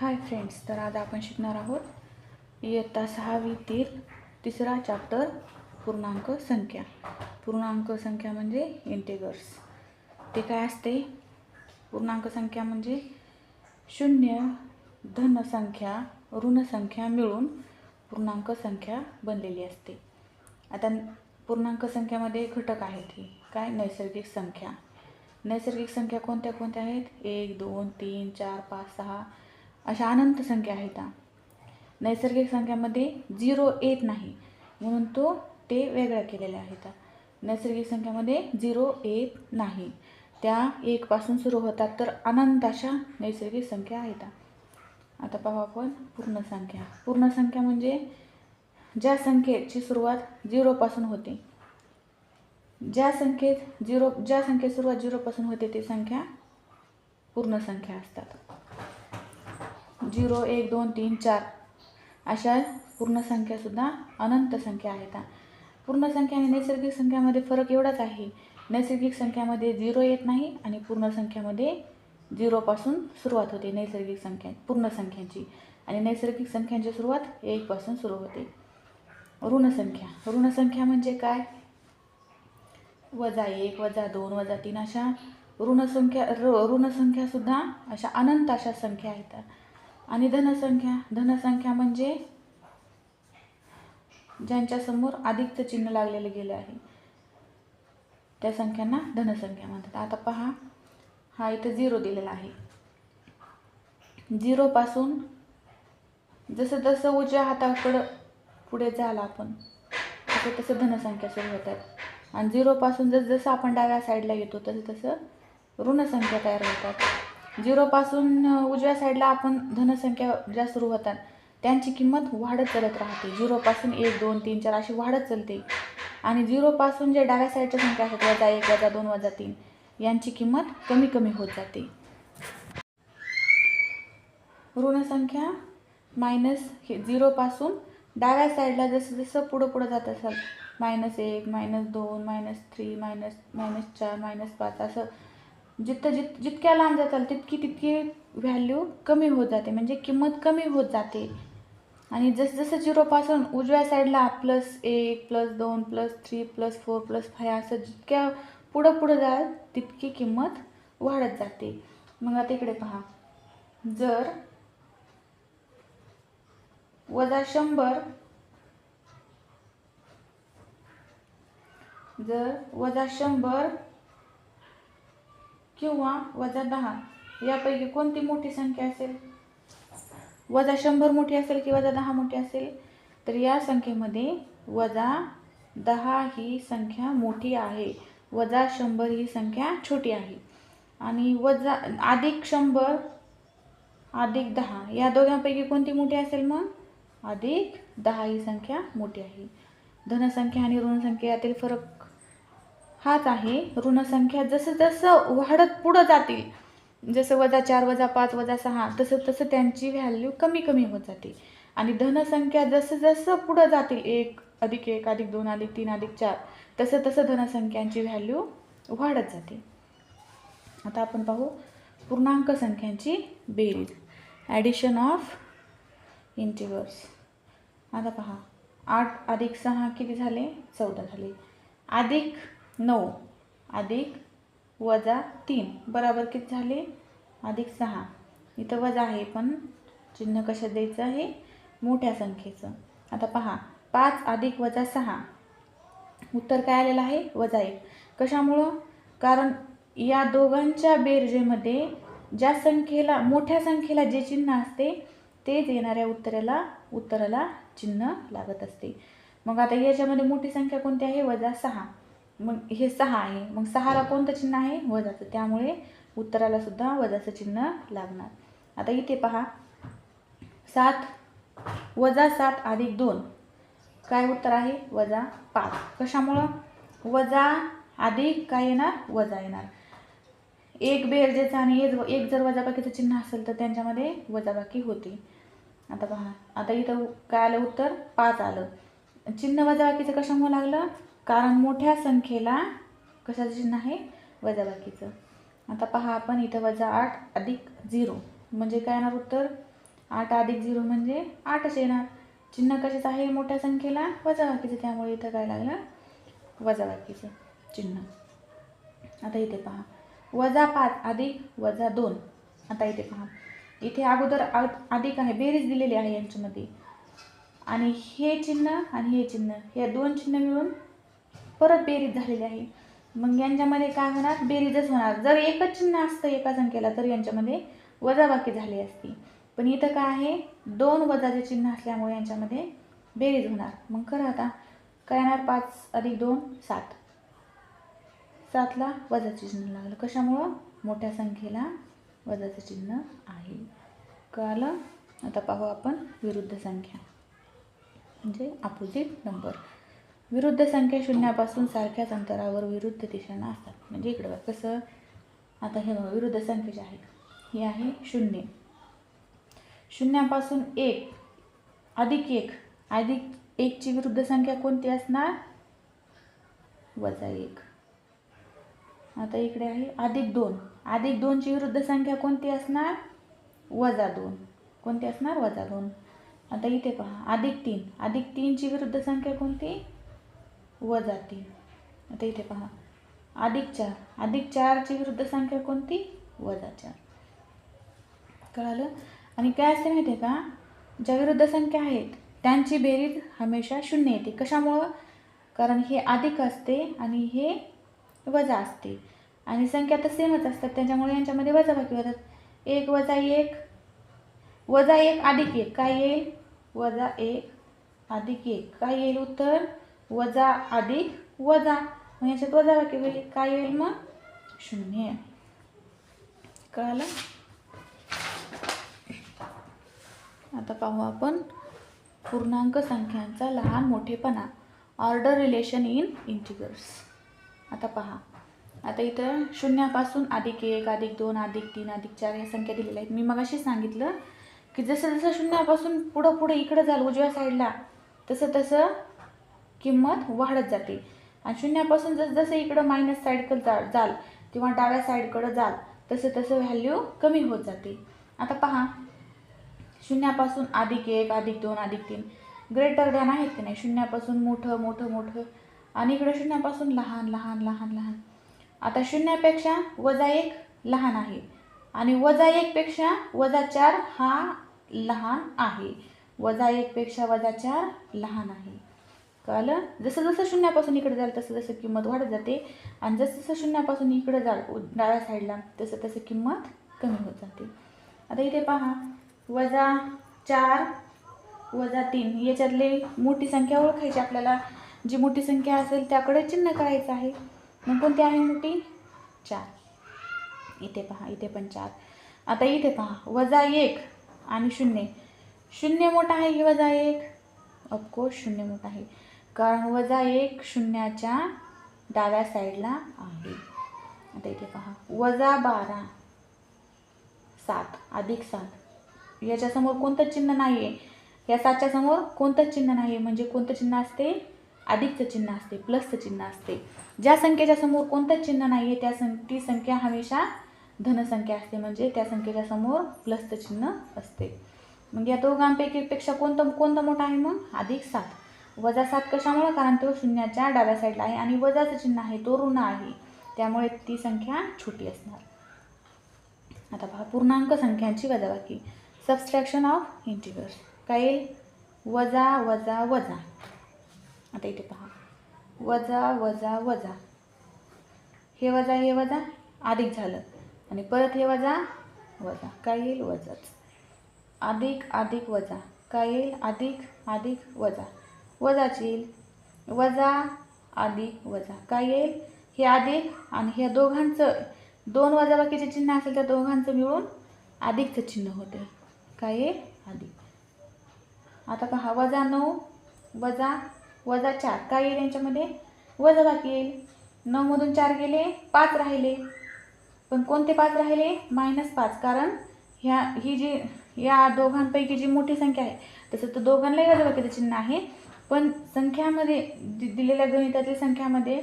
Hi friends तर आज आपण शिकणार आहोत इयत्ता सहावीतील तिसरा चॅप्टर पूर्णांक संख्या. पूर्णांक संख्या म्हणजे इंटेगर्स ते काय असते? पूर्णांक संख्या म्हणजे शून्य धनसंख्या ऋणसंख्या मिळून पूर्णांक संख्या बनलेली असते. आता पूर्णांक संख्यामध्ये घटक आहेत हे. काय? नैसर्गिक संख्या. नैसर्गिक संख्या कोणत्या कोणत्या आहेत? एक दोन तीन चार पाच सहा अशा अनंत संख्या आहेत नैसर्गिक संख्यामध्ये झिरो येत नाही म्हणून तो ते वेगळ्या केलेल्या आहेत नैसर्गिक संख्यामध्ये झिरो येत नाही त्या एकपासून सुरू होतात तर अनंत अशा नैसर्गिक संख्या आहेत आता पाहू आपण पूर्ण संख्या. पूर्ण संख्या म्हणजे ज्या संख्येची सुरुवात झिरोपासून होते. ज्या संख्येत झिरो ज्या संख्येत सुरुवात झिरोपासून होते ती संख्या पूर्ण संख्या असतात. झिरो एक दोन तीन चार अशा पूर्ण संख्यासुद्धा अनंत संख्या आहेत. पूर्ण संख्या आणि नैसर्गिक संख्यामध्ये फरक एवढाच आहे. नैसर्गिक संख्यामध्ये झिरो येत नाही आणि पूर्ण संख्यामध्ये झिरोपासून सुरुवात होते नैसर्गिक संख्या पूर्ण संख्यांची. आणि नैसर्गिक संख्यांची सुरुवात एकपासून सुरू होते. ऋणसंख्या ऋणसंख्या म्हणजे काय? वजा एक वजा दोन वजा तीन अशा ऋणसंख्या र ऋणसंख्यासुद्धा अशा अनंत अशा संख्या आहेत. आणि धनसंख्या. धनसंख्या म्हणजे ज्यांच्यासमोर अधिकचं चिन्ह लागलेलं गेलं आहे. त्या संख्यांना धनसंख्या म्हणतात. आता पहा हा इथं झिरो दिलेला आहे. झिरोपासून जसं जसं उजव्या हाताकडं पुढे झाला आपण तसं तसं धनसंख्या सुरू होतात. आणि झिरोपासून जसं जसं आपण डाव्या साईडला येतो तसं तसं ऋणसंख्या तयार होतात. झिरोपासून उजव्या साईडला आपण धनसंख्या ज्या सुरू होतात त्यांची किंमत वाढत चालत राहते. झिरोपासून एक दोन तीन चार अशी वाढत चालते. आणि झिरोपासून जे डाव्या साईडच्या संख्या असतात वजा एक वजा दोन वजा तीन यांची किंमत कमी कमी होत जाते. ऋणसंख्या मायनस हे झिरोपासून डाव्या साईडला जसं जसं पुढं पुढं जात असाल मायनस एक मायनस दोन मायनस थ्री मायनस मायनस चार मायनस पाच असं जिथं जित जितक्या लांब जाताल तितकी तितकी व्हॅल्यू कमी होत जाते. म्हणजे किंमत कमी होत जाते. आणि जसजसं झिरोपासून उजव्या साईडला प्लस एक प्लस दोन plus three plus four plus five असं जितक्या पुढं पुढं जाल तितकी किंमत वाढत जाते. मग आता इकडे पहा. जर वजा शंभर जर वजा शंभर किंवा वजा दहा यापैकी कोणती मोठी संख्या असेल? वजा शंभर मोठी असेल की वजा दहा मोठी असेल? तर या संख्येमध्ये वजा दहा ही संख्या मोठी आहे. वजा शंभर ही संख्या छोटी आहे. आणि वजा अधिक शंभर अधिक दहा या दोघांपैकी कोणती मोठी असेल मग? अधिक दहा ही संख्या मोठी आहे. धनसंख्या आणि ऋणसंख्या यातील फरक हाच आहे ऋणसंख्या. जसं जसं वाढत पुढं जातील जसं वजा चार वजा पाच वजा सहा तसं तसं त्यांची व्हॅल्यू कमी कमी होत जाते. आणि धनसंख्या जसं जसं पुढं जातील एक अधिक एक अधिक दोन अधिक तीन अधिक चार तसं तसं धनसंख्यांची व्हॅल्यू वाढत जाते. आता आपण पाहू पूर्णांक संख्यांची बेरीज. ॲडिशन ऑफ इंटिवर्स आता पहा आठ अधिक सहा किती झाले? चौदा झाले. अधिक नऊ. अधिक वजा तीन. बराबर किती झाले? अधिक सहा. इथं वजा आहे पण चिन्ह कशात द्यायचं आहे? मोठ्या संख्येचं. आता पहा. पाच अधिक वजा सहा. उत्तर काय आलेलं आहे? वजा एक. कशामुळं? कारण या दोघांच्या बेरजेमध्ये ज्या संख्येला मोठ्या संख्येला जे चिन्ह असते तेच येणाऱ्या उत्तराला उत्तराला चिन्ह लागत असते. मग आता याच्यामध्ये मोठी संख्या कोणती आहे? वजा सहा. मग हे सहा आहे. मग सहाला कोणतं चिन्ह आहे? वजाचं त्यामुळे उत्तराला सुद्धा वजाचं चिन्ह लागणार. आता इथे पहा. सात वजा सात अधिक दोन. काय उत्तर आहे? वजा पाच. कशामुळं? वजा अधिक काय येणार? वजा येणार. एक बेरजेचं आणि एक एक जर वजाबाकीचं चिन्ह असेल तर त्यांच्यामध्ये वजाबाकी होते. आता पहा. आता इथं काय आलं उत्तर? पाच आलं. चिन्ह वजाबाकीचं कशामुळं लागलं? कारण मोठ्या संख्येला कशाचं चिन्ह आहे? वजाबाकीचं. आता पहा आपण इथं वजा आठ अधिक झिरो. म्हणजे काय येणार उत्तर? आठ अधिक झिरो म्हणजे आठच येणार. चिन्ह कशाचं आहे मोठ्या संख्येला? वजाबाकीचं. त्यामुळे इथं काय लागलं? वजाबाकीचं चिन्ह. आता इथे पहा. वजा पाच अधिक वजा दोन. आता इथे पहा. इथे अगोदर आ- अधिक आहे बेरीज दिलेली आहे यांच्यामध्ये. आणि हे चिन्ह आणि हे चिन्ह हे दोन चिन्ह मिळून परत बेरीज झालेली आहे. मग यांच्यामध्ये काय होणार? बेरीजच होणार. जर एकच चिन्ह असतं एका संख्येला तर यांच्यामध्ये वजाबाकी झाली असती. पण इथं काय आहे? दोन वजाचे चिन्ह असल्यामुळे यांच्यामध्ये बेरीज होणार. मग खरं आता काय येणार पाच अधिक दोन सात. सातला वजाचे चिन्ह लागलं. कशामुळं? मोठ्या संख्येला वजाचं चिन्ह आहे. कळालं? आता पाहू आपण विरुद्ध संख्या. म्हणजे अपोजिट नंबर विरुद्ध संख्या शून्यापासून सारख्याच अंतरावर विरुद्ध दिशांना असतात. म्हणजे इकडं बघा कसं? आता हे बघा विरुद्ध संख्या जे आहे हे आहे शून्य. शून्यापासून एक अधिक एक अधिक एकची विरुद्ध संख्या कोणती असणार? वजा एक. आता इकडे आहे अधिक दोन. अधिक दोनची विरुद्ध संख्या कोणती असणार? वजा दोन. कोणती असणार? वजा दोन. आता इथे पहा अधिक तीन. अधिक तीनची विरुद्ध संख्या कोणती? वजा जाती. आता इथे पहा. अधिक चार. अधिक चारची विरुद्ध संख्या कोणती? वजा चार कळालं? आणि काय असते माहिती आहे का? ज्या विरुद्ध संख्या आहेत त्यांची बेरीज हमेशा शून्य येते. कशामुळं? कारण हे अधिक असते आणि हे वजा असते. आणि संख्या तर सेमच असतात. त्याच्यामुळे यांच्यामध्ये वजाबाकी होतात. एक वजा एक. वजा एक अधिक एक. काय येईल? वजा एक अधिक एक. काय येईल उत्तर? वजा अधिक वजा. मग याच्यात वजाबाकी होईल. काय येईल मग? शून्य. कळालं? आता पाहू आपण. पूर्णांक संख्यांचा लहान मोठेपणा. Order relation in integers. आता पहा. आता इथं शून्यापासून अधिक एक अधिक दोन अधिक तीन अधिक चार ह्या संख्या दिलेल्या आहेत. मी मगाशी सांगितलं की जसं जसं शून्यापासून पुढं पुढं इकडं जाल उजव्या साईडला तसं तसं किंमत वाढत जाते. आणि शून्यापासून जसं जसं इकडं मायनस साईडकडं जा जाल किंवा डाव्या साईडकडं जाल तसं तसं व्हॅल्यू कमी होत जाते. आता पहा शून्यापासून अधिक एक अधिक दोन अधिक तीन. ग्रेटर दॅन आहेत की नाही? शून्यापासून मोठं मोठं मोठं. आणि इकडं शून्यापासून लहान लहान लहान लहान. आता शून्यापेक्षा वजा एक लहान आहे. आणि वजा एकपेक्षा वजा चार हा लहान आहे. वजा एकपेक्षा वजा चार लहान आहे. कळलं जसं जसं शून्यापासून इकडे जाल तसं तसं किंमत वाढत जाते. आणि जसं जसं शून्यापासून इकडे जाल डाव्या साईडला तसं तसं किंमत कमी होत जाते. आता इथे पहा वजा चार वजा तीन याच्यातले मोठी संख्या ओळखायची आपल्याला. जी मोठी संख्या असेल त्याकडे चिन्ह करायचं आहे. मग कोणती आहे मोठी? चार. इथे पहा इथे पण चार. आता इथे पहा वजा एक आणि शून्य. शून्य मोठा आहे की वजा एक? ऑफकोर्स शून्य मोठा आहे. कारण वजा एक शून्याच्या डाव्या साईडला आहे. आता इथे पहा. वजा बारा सात अधिक सात. याच्यासमोर कोणतं चिन्ह नाही आहे या सातच्या समोर कोणतं चिन्ह नाही आहे म्हणजे कोणतं चिन्ह असते? अधिकचं चिन्ह असते प्लसचं चिन्ह असते. ज्या संख्येच्या समोर कोणतं चिन्ह नाही आहे त्या सं ती संख्या हमेशा धनसंख्या असते. म्हणजे त्या संख्येच्या समोर प्लसचं चिन्ह असते. मग या दोघांपैकी पेक्षा कोणतं कोणतं मोठं आहे मग? अधिक सात. वजा सात कशामुळं? कारण तो शून्याच्या डाव्या साईडला आहे आणि वजाचं चिन्ह आहे तो ऋण आहे. त्यामुळे ती संख्या छोटी असणार. आता पहा पूर्णांक संख्यांची वजाबाकी. सबस्ट्रॅक्शन ऑफ इंटिगर्स काय येईल वजा वजा वजा. आता इथे पहा. वजा वजा वजा. हे वजा हे वजा. अधिक झालं. आणि परत हे वजा वजा. काय येईल वजाच. अधिक अधिक वजा. काय येईल अधिक अधिक वजा. वजाची येईल वजा अधिक वजा. काय येईल? हे अधिक आणि ह्या दोघांचं दोन वजाबाकीचे चिन्ह असेल त्या दोघांचं मिळून अधिकचं चिन्ह होते. काय येईल? अधिक आता पहा वजा नऊ वजा वजा चार. काय येईल यांच्यामध्ये? वजाबाकी येईल. नऊमधून चार गेले पाच राहिले. पण कोणते पाच राहिले? मायनस पाच. कारण ह्या ही जी या दोघांपैकी जी मोठी संख्या आहे तसं तर दोघांनाही वजाबाकीचं चिन्ह आहे. पण संख्यामध्ये दि दिलेल्या गणितातील संख्यामध्ये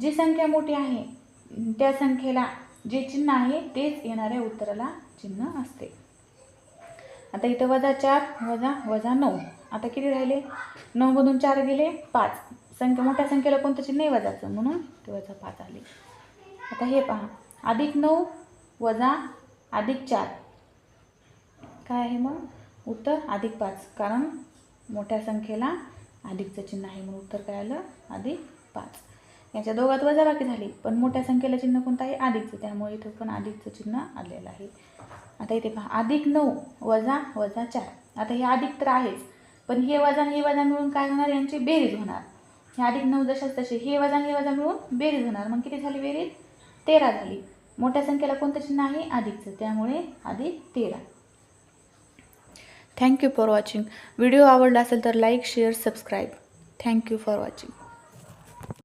जी संख्या मोठी आहे त्या संख्येला जे चिन्ह आहे तेच येणाऱ्या उत्तराला चिन्ह असते. आता इथं वजा चार वजा वजा नऊ. आता किती राहिले? नऊमधून चार गेले पाच. संख्या मोठ्या संख्येला कोणतं चिन्ह नाही वजाचं. म्हणून ते वजा पाच आले. आता हे पहा. अधिक नऊ वजा अधिक चार. काय आहे मग? उत्तर अधिक पाच. कारण मोठ्या संख्येला अधिकचं चिन्ह आहे म्हणून उत्तर काय आलं? अधिक पाच. याच्या दोघात वजाबाकी झाली पण मोठ्या संख्येला चिन्ह कोणतं आहे? अधिकचं. त्यामुळे इथं पण अधिकचं चिन्ह आलेलं आहे. आता इथे पहा अधिक नऊ वजा वजा चार. आता हे अधिक तर आहेच पण हे वजा हे वजा मिळून काय होणार? यांची बेरीज होणार. हे अधिक नऊ जशाच तसे हे वजा हे वजा मिळून बेरीज होणार. मग किती झाली बेरीज? तेरा झाली. मोठ्या संख्येला कोणतं चिन्ह आहे? अधिकचं. त्यामुळे अधिक तेरा. थँक्यू फॉर वॉचिंग व्हिडिओ आवडला असेल तर like share subscribe thank you for watching